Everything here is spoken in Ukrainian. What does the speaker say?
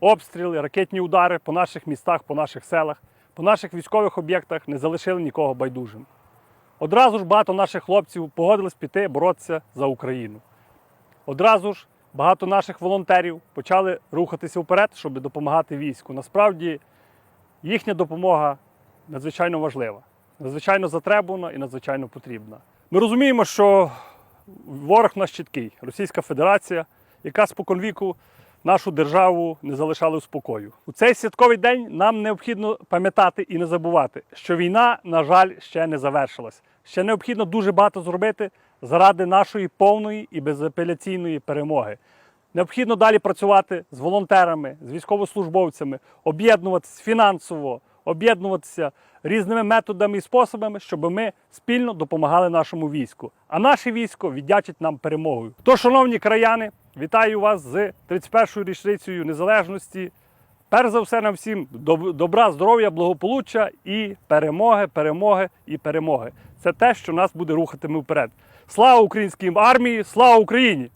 обстріли, ракетні удари по наших містах, по наших селах, по наших військових об'єктах не залишили нікого байдужим. Одразу ж багато наших хлопців погодились піти боротися за Україну. Одразу ж багато наших волонтерів почали рухатися вперед, щоб допомагати війську. Насправді їхня допомога надзвичайно важлива, надзвичайно затребувана і надзвичайно потрібна. Ми розуміємо, що ворог наш чіткий Російська Федерація, яка споконвіку нашу державу не залишала у спокою. У цей святковий день нам необхідно пам'ятати і не забувати, що війна, на жаль, ще не завершилась. Ще необхідно дуже багато зробити заради нашої повної і безапеляційної перемоги. Необхідно далі працювати з волонтерами, з військовослужбовцями, об'єднуватися фінансово, об'єднуватися різними методами і способами, щоб ми спільно допомагали нашому війську. А наше військо віддячить нам перемогою. Тож, шановні краяни, вітаю вас з 31-ю річницею незалежності. Перш за все, нам всім добра, здоров'я, благополуччя і перемоги, перемоги і перемоги. Це те, що нас буде рухатиме вперед. Слава українській армії! Слава Україні!